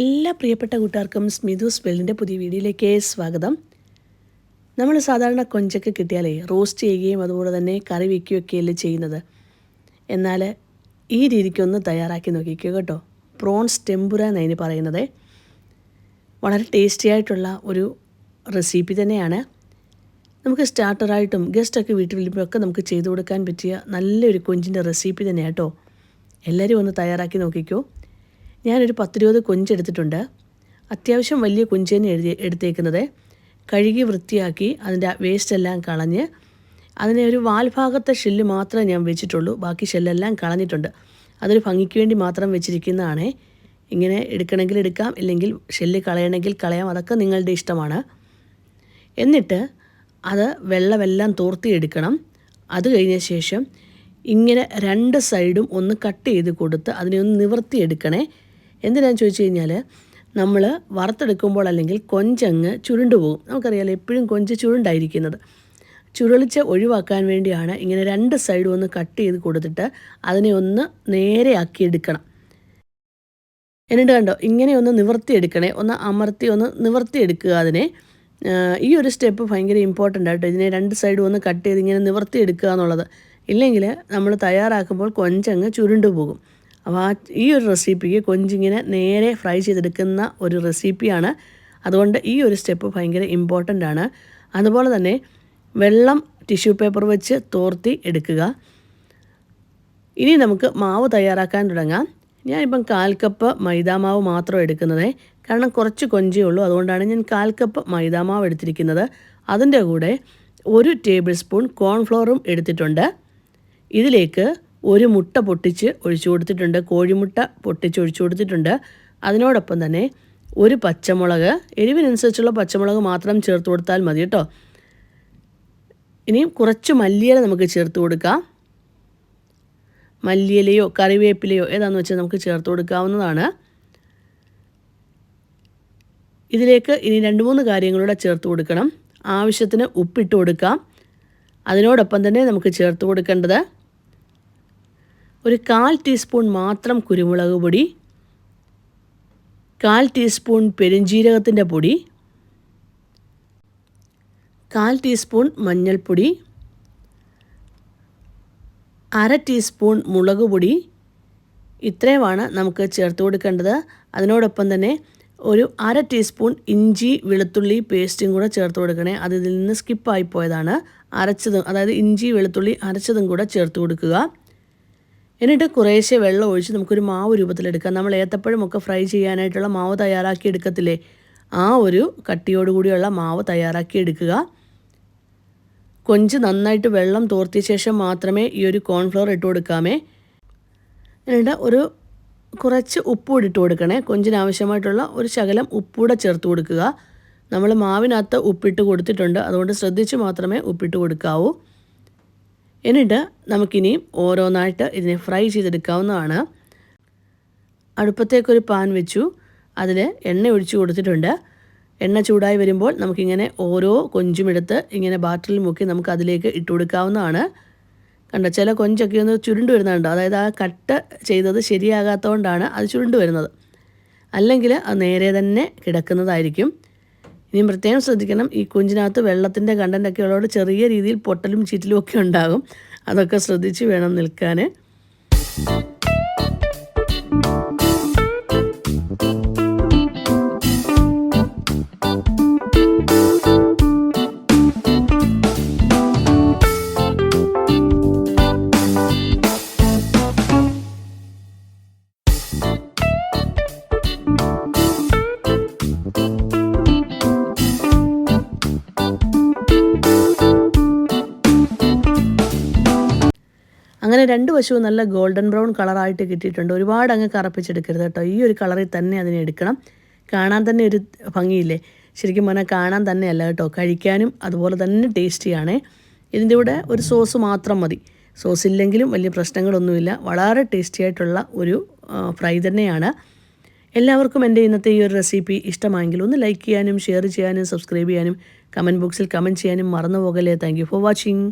എല്ലാ പ്രിയപ്പെട്ട കൂട്ടുകാർക്കും സ്മിതു സ്പെല്ലിന്റെ പുതിയ വീഡിയോയിലേക്ക് സ്വാഗതം. നമ്മൾ സാധാരണ കൊഞ്ചൊക്കെ കിട്ടിയാലേ റോസ്റ്റ് ചെയ്യുകയും അതുപോലെ തന്നെ കറി വയ്ക്കുകയൊക്കെയല്ലേ ചെയ്യുന്നത്. എന്നാൽ ഈ രീതിക്കൊന്ന് തയ്യാറാക്കി നോക്കിക്കോ കേട്ടോ. പ്രോൺസ് ടെമ്പുര എന്നതിന് പറയുന്നത്. വളരെ ടേസ്റ്റി ആയിട്ടുള്ള ഒരു റെസിപ്പി തന്നെയാണ്. നമുക്ക് സ്റ്റാർട്ടറായിട്ടും ഗസ്റ്റൊക്കെ വീട്ടിൽ വരുമ്പോഴൊക്കെ നമുക്ക് ചെയ്തു കൊടുക്കാൻ പറ്റിയ നല്ലൊരു കൊഞ്ചിന്റെ റെസിപ്പി തന്നെയാണ് കേട്ടോ. എല്ലാവരും ഒന്ന് തയ്യാറാക്കി നോക്കിക്കോ. ഞാനൊരു പത്തിരുപത് കൊഞ്ചെടുത്തിട്ടുണ്ട് അത്യാവശ്യം വലിയ കൊഞ്ച് തന്നെ എഴുതി എടുത്തേക്കുന്നത്. കഴുകി വൃത്തിയാക്കി അതിന്റെ വേസ്റ്റെല്ലാം കളഞ്ഞ് അതിനെ ഒരു വാൽഭാഗത്തെ ഷെല്ല് മാത്രമേ ഞാൻ വെച്ചിട്ടുള്ളൂ. ബാക്കി ഷെല്ലെല്ലാം കളഞ്ഞിട്ടുണ്ട്. അതൊരു ഭംഗിക്ക് വേണ്ടി മാത്രം വെച്ചിരിക്കുന്നതാണേ. ഇങ്ങനെ എടുക്കണമെങ്കിൽ എടുക്കാം ഇല്ലെങ്കിൽ ഷെല്ല് കളയണമെങ്കിൽ കളയാം. അതൊക്കെ നിങ്ങളുടെ ഇഷ്ടമാണ്. എന്നിട്ട് അത് വെള്ളമെല്ലാം തോർത്തിയെടുക്കണം. അത് കഴിഞ്ഞ ശേഷം ഇങ്ങനെ രണ്ട് സൈഡും ഒന്ന് കട്ട് ചെയ്ത് കൊടുത്ത് അതിനെ ഒന്ന് നിവർത്തിയെടുക്കണേ. എന്തിനാന്ന് ചോദിച്ചു കഴിഞ്ഞാൽ നമ്മൾ വറുത്തെടുക്കുമ്പോൾ അല്ലെങ്കിൽ കൊഞ്ചങ്ങ് ചുരുണ്ടു പോകും. നമുക്കറിയാലോ എപ്പോഴും കൊഞ്ച് ചുരുണ്ടായിരിക്കുന്നത്. ചുരുളിച്ച് ഒഴിവാക്കാൻ വേണ്ടിയാണ് ഇങ്ങനെ രണ്ട് സൈഡും ഒന്ന് കട്ട് ചെയ്ത് കൊടുത്തിട്ട് അതിനെ ഒന്ന് നേരെ ആക്കി എടുക്കണം. എന്നിട്ട് കണ്ടോ ഇങ്ങനെ ഒന്ന് നിവർത്തിയെടുക്കണേ ഒന്ന് അമർത്തി ഒന്ന് നിവർത്തിയെടുക്കുക അതിനെ. ഈ ഒരു സ്റ്റെപ്പ് ഭയങ്കര ഇമ്പോർട്ടന്റ് ആട്ടോ. ഇതിനെ രണ്ട് സൈഡും ഒന്ന് കട്ട് ചെയ്ത് ഇങ്ങനെ നിവർത്തിയെടുക്കുക എന്നുള്ളത്. ഇല്ലെങ്കിൽ നമ്മൾ തയ്യാറാക്കുമ്പോൾ കൊഞ്ചങ്ങ് ചുരുണ്ടു പോകും. അപ്പോൾ ആ ഈ ഒരു റെസിപ്പിക്ക് കൊഞ്ചിങ്ങനെ നേരെ ഫ്രൈ ചെയ്തെടുക്കുന്ന ഒരു റെസിപ്പിയാണ്. അതുകൊണ്ട് ഈ ഒരു സ്റ്റെപ്പ് ഭയങ്കര ഇമ്പോർട്ടന്റ് ആണ്. അതുപോലെ തന്നെ വെള്ളം ടിഷ്യൂ പേപ്പർ വെച്ച് തോർത്തി എടുക്കുക. ഇനി നമുക്ക് മാവ് തയ്യാറാക്കാൻ തുടങ്ങാം. ഞാനിപ്പം കാൽ കപ്പ് മൈദാമാവ് മാത്രം എടുക്കുന്നത്. കാരണം കുറച്ച് കൊഞ്ചേ ഉള്ളൂ. അതുകൊണ്ടാണ് ഞാൻ കാൽ കപ്പ് മൈദാമാവ് എടുത്തിരിക്കുന്നത്. അതിന്റെ കൂടെ ഒരു ടേബിൾ സ്പൂൺ കോൺഫ്ലോറും എടുത്തിട്ടുണ്ട്. ഇതിലേക്ക് ഒരു മുട്ട പൊട്ടിച്ച് ഒഴിച്ചു കൊടുത്തിട്ടുണ്ട് കോഴിമുട്ട പൊട്ടിച്ച് ഒഴിച്ചു കൊടുത്തിട്ടുണ്ട്. അതിനോടൊപ്പം തന്നെ ഒരു പച്ചമുളക് എരിവിനനുസരിച്ചുള്ള പച്ചമുളക് മാത്രം ചേർത്ത് കൊടുത്താൽ മതി കേട്ടോ. ഇനിയും കുറച്ച് മല്ലിയില നമുക്ക് ചേർത്ത് കൊടുക്കാം. മല്ലിയിലയോ കറിവേപ്പിലയോ ഏതാണെന്ന് വെച്ചാൽ നമുക്ക് ചേർത്ത് കൊടുക്കാവുന്നതാണ്. ഇതിലേക്ക് ഇനി രണ്ട് മൂന്ന് കാര്യങ്ങളൂടെ ചേർത്ത് കൊടുക്കണം. ആവശ്യത്തിന് ഉപ്പിട്ട് കൊടുക്കാം. അതിനോടൊപ്പം തന്നെ നമുക്ക് ചേർത്ത് കൊടുക്കേണ്ടത് ഒരു കാൽ ടീസ്പൂൺ മാത്രം കുരുമുളക് പൊടി കാൽ ടീസ്പൂൺ പെരുംജീരകത്തിന്റെ പൊടി കാൽ ടീസ്പൂൺ മഞ്ഞൾപ്പൊടി അര ടീസ്പൂൺ മുളക് പൊടി. ഇത്രയുമാണ് നമുക്ക് ചേർത്ത് കൊടുക്കേണ്ടത്. അതിനോടൊപ്പം തന്നെ ഒരു അര ടീസ്പൂൺ ഇഞ്ചി വെളുത്തുള്ളി പേസ്റ്റും കൂടെ ചേർത്ത് കൊടുക്കണേ. അത് ഇതിൽ നിന്ന് സ്കിപ്പായി പോയതാണ്. അരച്ചതും അതായത് ഇഞ്ചി വെളുത്തുള്ളി അരച്ചതും കൂടെ ചേർത്ത് കൊടുക്കുക. എന്നിട്ട് കുറേശ്ശെ വെള്ളം ഒഴിച്ച് നമുക്കൊരു മാവ് രൂപത്തിലെടുക്കാം. നമ്മൾ ഏത്തപ്പഴമൊക്കെ ഫ്രൈ ചെയ്യാനായിട്ടുള്ള മാവ് തയ്യാറാക്കി എടുക്കത്തില്ലേ? ആ ഒരു കട്ടിയോടുകൂടിയുള്ള മാവ് തയ്യാറാക്കി എടുക്കുക. കൊഞ്ച് നന്നായിട്ട് വെള്ളം തോർത്തിയ ശേഷം മാത്രമേ ഈ ഒരു കോൺഫ്ലവർ ഇട്ട് കൊടുക്കാമേ. എന്നിട്ട് ഒരു കുറച്ച് ഉപ്പ് ഇട്ട് കൊടുക്കണേ. കൊഞ്ചിന് ആവശ്യമായിട്ടുള്ള ഒരു ശകലം ഉപ്പൂടെ ചേർത്ത് കൊടുക്കുക. നമ്മൾ മാവിനകത്ത് ഉപ്പിട്ട് കൊടുത്തിട്ടുണ്ട്. അതുകൊണ്ട് ശ്രദ്ധിച്ച് മാത്രമേ ഉപ്പിട്ട് കൊടുക്കാവൂ. എന്നിട്ട് നമുക്കിനിയും ഓരോന്നായിട്ട് ഇതിനെ ഫ്രൈ ചെയ്തെടുക്കാവുന്നതാണ്. അടുപ്പത്തേക്കൊരു പാൻ വെച്ചു. അതിൽ എണ്ണ ഒഴിച്ചു കൊടുത്തിട്ടുണ്ട്. എണ്ണ ചൂടായി വരുമ്പോൾ നമുക്കിങ്ങനെ ഓരോ കൊഞ്ചും എടുത്ത് ഇങ്ങനെ ബാറ്ററിൽ മുക്കി നമുക്ക് അതിലേക്ക് ഇട്ട് കൊടുക്കാവുന്നതാണ്. കണ്ട ചില കൊഞ്ചൊക്കെ ഒന്ന് ചുരുണ്ട് വരുന്നുണ്ട്. അതായത് ആ കട്ട് ചെയ്തത് ശരിയാകാത്തതുകൊണ്ടാണ് അത് ചുരുണ്ട് വരുന്നത്. അല്ലെങ്കിൽ അത് നേരെ തന്നെ കിടക്കുന്നതായിരിക്കും. ഇനിയും പ്രത്യേകം ശ്രദ്ധിക്കണം. ഈ കുഞ്ചിനകത്ത് വെള്ളത്തിന്റെ കണ്ടന്റൊക്കെ ഉള്ളതുകൊണ്ട് ചെറിയ രീതിയിൽ പൊട്ടലും ചീറ്റലും ഒക്കെ ഉണ്ടാകും. അതൊക്കെ ശ്രദ്ധിച്ച് വേണം നിൽക്കാൻ രണ്ട് വശവും നല്ല ഗോൾഡൻ ബ്രൗൺ കളറായിട്ട് കിട്ടിയിട്ടുണ്ട്. ഒരുപാട് അങ്ങ് കറപ്പിച്ചെടുക്കരുത് കേട്ടോ. ഈ ഒരു കളറിൽ തന്നെ അതിനെ എടുക്കണം. കാണാൻ തന്നെ ഒരു ഭംഗിയില്ലേ? ശരിക്കും പറഞ്ഞാൽ കാണാൻ തന്നെയല്ല കേട്ടോ. കഴിക്കാനും അതുപോലെ തന്നെ ടേസ്റ്റിയാണേ. ഇതിന്റെ കൂടെ ഒരു സോസ് മാത്രം മതി. സോസ് ഇല്ലെങ്കിലും വലിയ പ്രശ്നങ്ങളൊന്നുമില്ല. വളരെ ടേസ്റ്റി ആയിട്ടുള്ള ഒരു ഫ്രൈ തന്നെയാണ്. എല്ലാവർക്കും എന്റെ ഇന്നത്തെ ഈ ഒരു റെസിപ്പി ഇഷ്ടമായെങ്കിൽ ഒന്ന് ലൈക്ക് ചെയ്യാനും ഷെയർ ചെയ്യാനും സബ്സ്ക്രൈബ് ചെയ്യാനും കമന്റ് ബോക്സിൽ കമന്റ് ചെയ്യാനും മറന്നു പോകല്ലേ. Thank for watching.